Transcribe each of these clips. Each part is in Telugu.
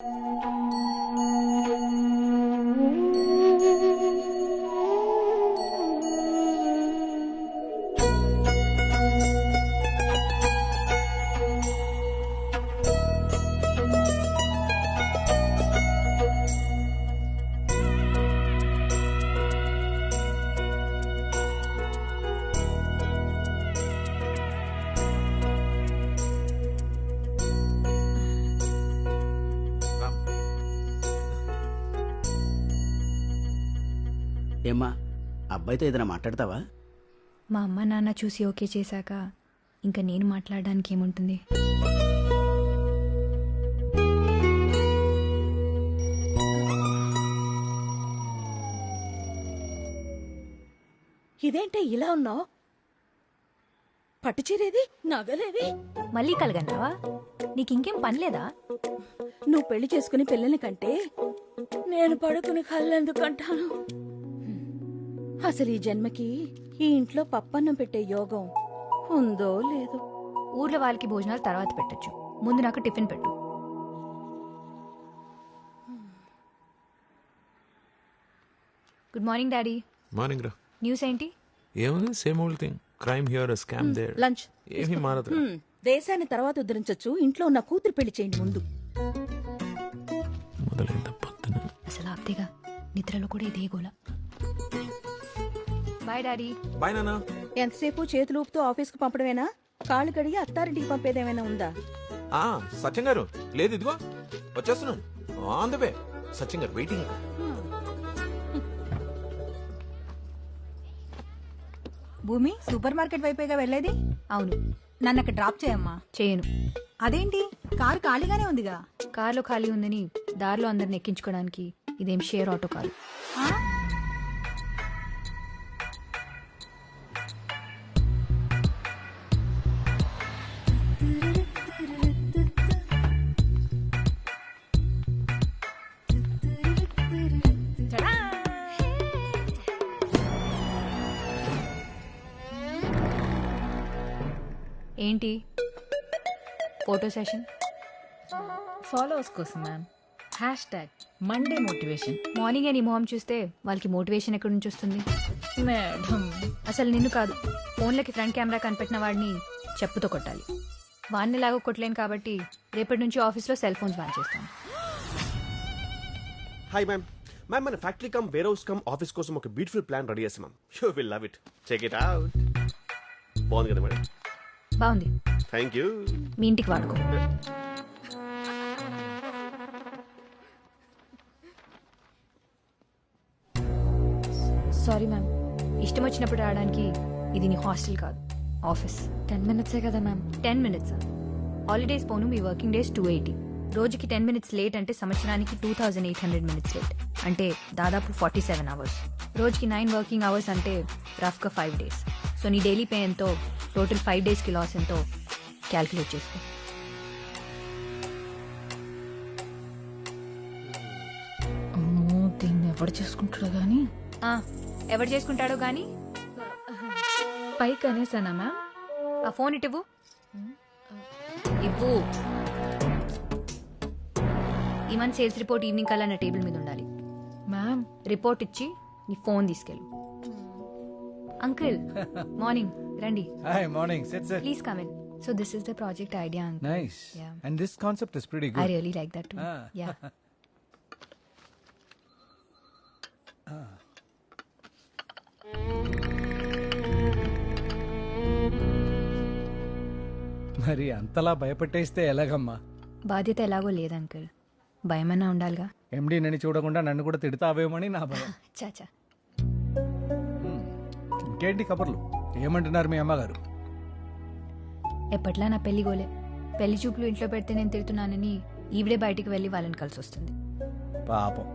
Música ఏమ్మా అబ్బాయితో ఏదైనా మాట్లాడతావా? మా అమ్మ నాన్న చూసి ఓకే చేశాక ఇంకా నేను మాట్లాడడానికి ఏముంటుంది? ఇదేంటే ఇలా ఉన్నావు? పట్టుచీరేది నగలేవి మళ్ళీ కలగంటావా నీకు ఇంకేం పని లేదా? నువ్వు పెళ్ళి చేసుకుని పిల్లల్ని కంటే నేను పడుకుని కళ్ళెందుకంటాను అసలు ఈ జన్మకి ఈ ఇంట్లో పప్పన్నం పెట్టే యోగం ఉందో లేదో. ఊర్లో వాళ్ళకి భోజనాలు తర్వాత పెట్టొచ్చు. ముందు నాకు టిఫిన్ పెట్టు. Good morning daddy. మార్నింగ్ రా. న్యూస్ ఏంటి? ఏముంది? Same old thing. Crime here scam there. Lunch. ఏమీ మారదు దేశాన్ని తర్వాత ఉద్ధరించొచ్చు. ఇంట్లో ఉన్న కూతురు పెళ్ళి చేయండి ముందు. మొదలైంది పొద్దున. అసలు ఆప్తేగా నిద్రలో కూడా ఇదే గోల. బాయ్ డాడీ బాయ్ నాన్న ఎంతసేపు చేతులు ఊపుతూ ఆఫీస్కు పంపడమేనా? కాళ్ళు కడిగి అత్తారింటికి పంపేదేమైనా ఉందా? ఆ సత్యం గారు. లేదు ఇదిగో. వచ్చేస్తున్నాను. ఆన్ ద వే సత్యం గారు వెయిటింగ్ భూమి సూపర్ మార్కెట్ వైపేగా వెళ్ళేది? అవును. నన్ను అక్కడ డ్రాప్ చేయమ్మా. చేయను. అదేంటి? కారు ఖాళీగానే ఉందిగా? కార్లో ఖాళీ ఉందని దారిలో అందరిని ఎక్కించుకోవడానికి ఇదేం షేర్ ఆటో కాదు ఏంటి? Photo session? ఫాలోవర్స్ కోసం ma'am. Hashtag Monday motivation. Morning నీ మొహం చూస్తే వాళ్ళకి మోటివేషన్ ఎక్కడి నుంచి వస్తుంది? మేడం. అసలు నిన్ను కాదు. ఫోన్లకి ఫ్రంట్ కెమెరా కనిపెట్టిన వాడిని చెప్పుతో కొట్టాలి. వాడిని ఎలాగో కొట్టలేను కాబట్టి రేపటి నుంచి ఆఫీస్లో సెల్ ఫోన్స్ బ్యాన్ చేస్తాను. హాయ్ మ్యామ్ మ్యామ్ మన factory cum warehouse cum office కోసం ఒక బ్యూటిఫుల్ ప్లాన్ రెడీ చేసాం ma'am you will love it check it out బాగుంది కదా మేడం బాగుంది. థ్యాంక్ యూ మీ ఇంటికి వాడుకో. Sorry ma'am. ఇష్టం వచ్చినప్పుడు రావడానికి ఇది నీ హాస్టల్ కాదు ఆఫీస్. టెన్ మినిట్సే కదా మ్యామ్. Ten minutes. హాలిడేస్ పోను మీ వర్కింగ్ డేస్ టూ ఎయిటీ. రోజుకి టెన్ మినిట్స్ లేట్ అంటే సంవత్సరానికి two thousand eight hundred minutes late. అంటే దాదాపు ఫార్టీ సెవెన్ అవర్స్. రోజుకి నైన్ వర్కింగ్ అవర్స్ అంటే రఫ్గా ఫైవ్ డేస్. సో నీ డైలీ పే ఎంతో టోటల్ ఫైవ్ డేస్కి లాస్ ఎంతో క్యాల్కులేట్ చేసుకో. అమ్మో దీన్ని ఎవడు చేసుకుంటాడు కానీ ఆ, ఎవరు చేసుకుంటాడో గాని? పైకి అనేసానా మ్యామ్? ఆ ఫోన్ ఇటువు ఇవ్వు. ఈ మంత్ సేల్స్ రిపోర్ట్ ఈవినింగ్ కల్లా నా టేబుల్ మీద ఉండాలి. మ్యామ్. రిపోర్ట్ ఇచ్చి నీ ఫోన్ తీసుకెళ్ళు. అంకుల్ మార్నింగ్ రండి Hi, morning. Sit, sit. Please come in so this is the project idea uncle. Yeah. And this concept is pretty I good. Really like that Ah. Yeah మరి అంతలా భయపెట్టేస్తే ఎలాగమ్మా బాధ్యత ఎలాగో లేదు అంకుల్ భయమన్నా ఉండాలిగా ఎండి నన్ను చూడకుండా నన్ను కూడా తిడతావేమని నా భయం చాచా. ఇంకేంటి కబుర్లు? ఏమంటున్నారు మీ అమ్మగారు? ఎప్పట్లా నా పెళ్ళి గోలే? పెళ్ళి చూపులు ఇంట్లో పెడితే నేను తిడుతున్నానని ఈవిడే బయటికి వెళ్ళి వాళ్ళని కలిసి వస్తుంది పాపం.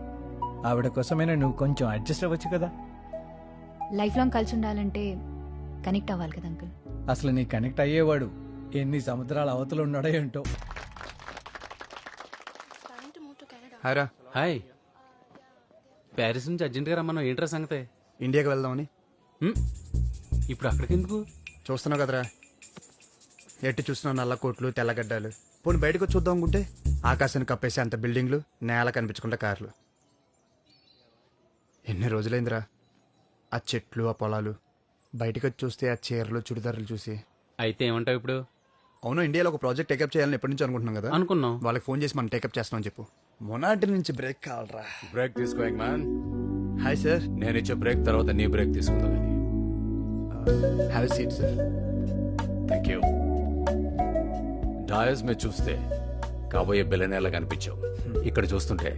ఆవిడ కోసమైనా నువ్వు కొంచెం అడ్జస్ట్ అవ్వచ్చు కదా? లైఫ్ లాంగ్ కలిసి ఉండాలంటే కనెక్ట్ అవ్వాలి కదా అంకుల్. అసలు నీ కనెక్ట్ అయ్యేవాడు ఎన్ని సముద్రాల అవతలు ఉన్నాడో ఏంటో? హాయ్రా హాయ్. ప్యారిస్ నుంచి అర్జెంట్గా రమ్మన్నావు. ఏంట్రా సంగతే? ఇండియాకి వెళ్దామని? ఇప్పుడు అక్కడికి ఎందుకు చూస్తున్నావు కదరా. ఎట్టి చూస్తున్నావు నల్ల కోట్లు తెల్లగడ్డలు పోనీ బయటకు వచ్చి చూద్దాం అనుకుంటే ఆకాశాన్ని కప్పేసి అంత బిల్డింగ్లు నేల కనిపించకుండా కార్లు. ఎన్ని రోజులైందిరా? ఆ చెట్లు ఆ పొలాలు. బయటకు వచ్చి చూస్తే ఆ చీరలు చుడిదారులు చూసి. అయితే ఏమంటావు ఇప్పుడు? అవును ఇండియాలో ఒక ప్రాజెక్ట్ టేకప్ చేయాలని ఎప్పటి నుంచి అనుకుంటున్నాం కదా? అనుకున్నాం. వాళ్ళకి ఫోన్ చేసి మనం టేకప్ చేస్తామని చెప్పు. మొనాటి నుంచి బ్రేక్ కావాలరా. బ్రేక్ తీసుకో మ్యాన్. హాయ్ సార్ నేను ఇచ్చే బ్రేక్ తర్వాత నీ బ్రేక్ తీసుకుందాం కానీ have seat sir thank you dais మీద చూస్తే కాబోయే బిల్లనేలా కనిపించావు. ఇక్కడ చూస్తుంటే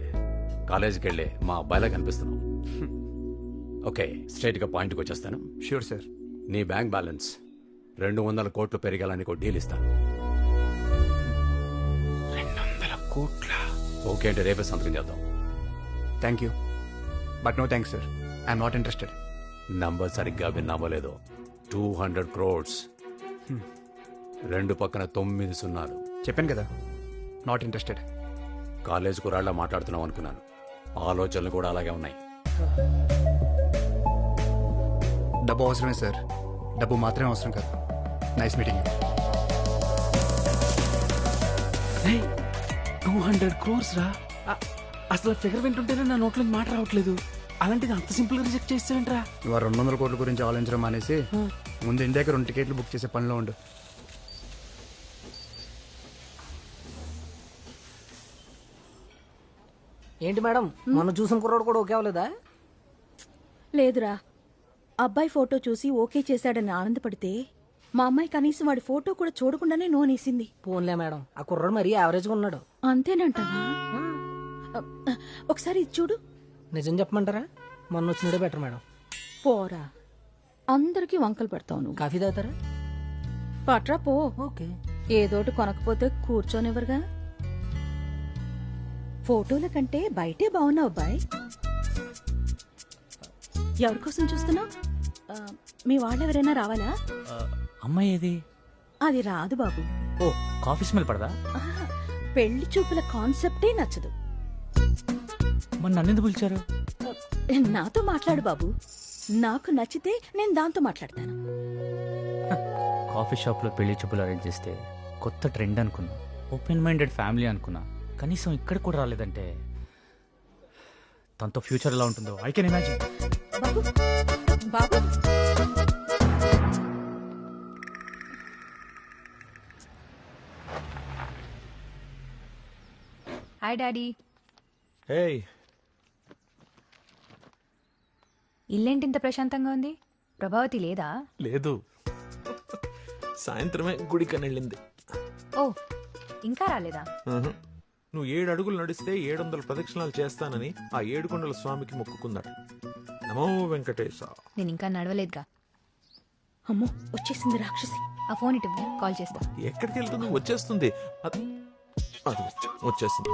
కాలేజీకి వెళ్ళే మా అబ్బాయిలా కనిపిస్తున్నావు. ఓకే స్ట్రైట్గా పాయింట్కి వచ్చేస్తాను. షూర్ సార్ నీ బ్యాంక్ బ్యాలెన్స్ రెండు వందల కోట్లు పెరిగాలని ఒక డీల్ ఇస్తాను రెండు వందల కోట్ల? ఓకే అంటే రేపే సంతకం చేద్దాం. Thank you but no thanks sir I'm not interested number సరిగ్గా విన్నామో లేదో టూ హండ్రెడ్ క్రోడ్స్ రెండు పక్కన తొమ్మిది సున్నాలు. చెప్పాను కదా. నాట్ ఇంట్రెస్టెడ్ కాలేజ్ కురాళ్ళ మాట్లాడుతున్నాం అనుకున్నాను. ఆలోచనలు కూడా అలాగే ఉన్నాయి. డబ్బు అవసరమే సార్ డబ్బు మాత్రమే అవసరం కాదు. Nice meeting two hundred crores రా? అసలు ఫిగర్ వింటుంటేనే నా నోట్లో మాట రావట్లేదు. అలాంటిది అంత సింపుల్గా రిజెక్ట్ చేస్తావేంట్రా ఇవాళ రెండు వందల కోట్ల గురించి ఆలోచించడం మానేసి ముందు ఇండియాకి రెండు టికెట్లు బుక్ చేసే పనిలో ఉండు. ఏంటి మేడం? మొన్న చూసిన కుర్రాడు కూడా ఓకే అవ్వలేదా? లేదురా. అబ్బాయి ఫోటో చూసి ఓకే చేశాడని ఆనందపడితే మా అమ్మాయి కనీసం వాడి ఫోటో కూడా చూడకుండానే నోనేసింది. పోన్లే మేడం. ఆ కుర్రాడు మరీ యావరేజ్గా ఉన్నాడు. అంతేనంటావా ఒకసారి ఇది చూడు. నిజం చెప్పమంటారా? మొన్న వచ్చినడే బెటర్ మేడం. పోరా. అందరికీ వంకలు పెడతావు నువ్వు. కాఫీ తాగుతారా? పట్రా పో. ఓకే. ఏదోటి కొనకపోతే కూర్చోనివ్వరుగా. ఫోటోల కంటే బయటే బాగున్నావు అబ్బాయి ఎవరి కోసం చూస్తున్నావు? మీ వాళ్ళెవరైనా రావాలా? అమ్మాయి ఏది? అది రాదు బాబు. ఓ కాఫీ స్మెల్ పడదా? పెళ్ళి చూపుల కాన్సెప్టే నచ్చదు. మరి నన్నెందుకు పిలిచారు? నాతో మాట్లాడు బాబు. నాకు నచ్చితే నేను దాంతో మాట్లాడతాను. కాఫీ షాప్లో పెళ్ళి చూపులు అరేంజ్ చేస్తే కొత్త ట్రెండ్ అనుకున్నా. ఓపెన్ మైండెడ్ ఫ్యామిలీ అనుకున్నా. కనీసం ఇక్కడ కూడా రాలేదంటే తనతో ఫ్యూచర్ ఎలా ఉంటుందో ఐ కెన్ ఇమాజిన్ బాబు బాబు. హాయ్ డాడీ హే ఇల్లేంటి ఇంత ప్రశాంతంగా ఉంది? ప్రభావతి లేదా? లేదు. సాయంత్రమే గుడికని వెళ్ళింది ఓ ఇంకా రాలేదా. నువ్వు ఏడు అడుగులు నడిస్తే ఏడు వందల ప్రదక్షిణాలు చేస్తానని ఆ ఏడుకొండల స్వామికి మొక్కుకున్నాడు నమో వెంకటేశ. నేను ఇంకా నడవలేదుగా. అమ్మో వచ్చేసింది రాక్షసి. ఆ ఫోన్ ఇటు కాల్ చేస్తా. ఎక్కడికి వెళ్తుంది? వచ్చేస్తుంది. వచ్చేసింది.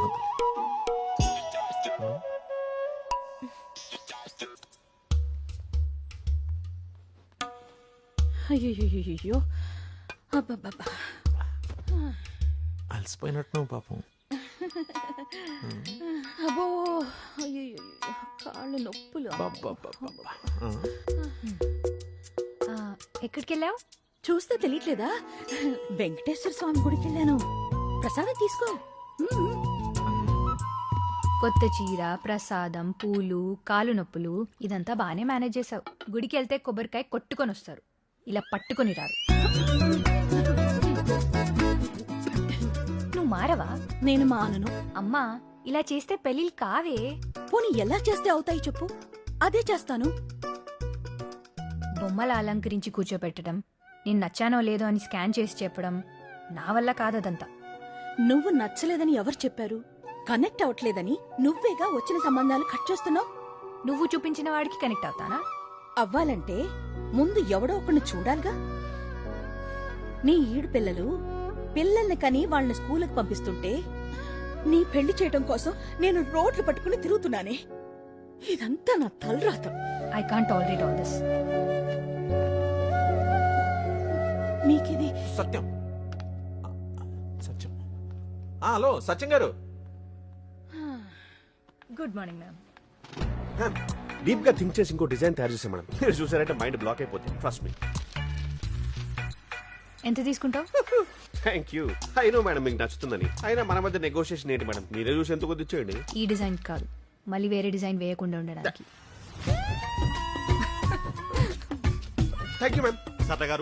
అయ్యో అబ్బబ్బబ్బా. అలసిపోయినట్టు పాపం. అబ్బో అయ్యో కాళ్ళు నొప్పులు. ఎక్కడికి వెళ్ళావు చూస్తే తెలియట్లేదా? వెంకటేశ్వర స్వామి గుడికి వెళ్ళాను ప్రసాదం తీసుకో. కొత్త చీర ప్రసాదం పూలు కాలు నొప్పులు ఇదంతా బాగానే మేనేజ్ చేసావు గుడికి వెళ్తే కొబ్బరికాయ కొట్టుకొని వస్తారు. ఇలా పట్టుకొని రారు. నువ్వు మారవా? నేను మానను. అమ్మా ఇలా చేస్తే పెళ్ళిళ్ళు కావే. పోనీ ఎలా చేస్తే అవుతాయి చెప్పు. అదే చేస్తాను. బొమ్మలు అలంకరించి కూర్చోపెట్టడం నేను నచ్చానో లేదో అని స్కాన్ చేసి చెప్పడం నా వల్ల కాదదంతా. నువ్వు నచ్చలేదని ఎవరు చెప్పారు? కనెక్ట్ అవ్వట్లేదని నువ్వేగా వచ్చిన సంబంధాలు కట్ చేస్తున్నావు? నువ్వు చూపించిన వాడికి కనెక్ట్ అవుతానా? అవ్వాలంటే ముందు ఎవడో ఒకరిని చూడాలిగా. నీ ఈడు పిల్లలు పిల్లల్ని కని వాళ్ళని స్కూలుకు పంపిస్తుంటే నీ పెళ్ళి చేయటం కోసం నేను రోడ్లు పట్టుకుని తిరుగుతున్నానే. ఇదంతా నా తలరాత. I can't tolerate all this మీకిది Satyam. Satyam. Hello Satyam గారు. Good morning ma'am. డీప్గా థింక్ చేసి ఇంకో డిజైన్ తయారు చేసాం మేడం. మీరు చూసారంటే మైండ్ బ్లాక్ అయిపోతుంది ఫస్ట్ మీ ఎంత తీసుకుంటావు? థ్యాంక్ యూ అయినో మేడం మీకు నచ్చుతుందని. అయినా మన మధ్య నెగోషియేషన్ ఏంటి మేడం? మీరే చూసి ఎంత కొద్ది ఇచ్చేయండి ఈ డిజైన్ కాదు. మళ్ళీ వేరే డిజైన్ వేయకుండా ఉండడానికి. థ్యాంక్ యూ మ్యామ్ సత్త గారు.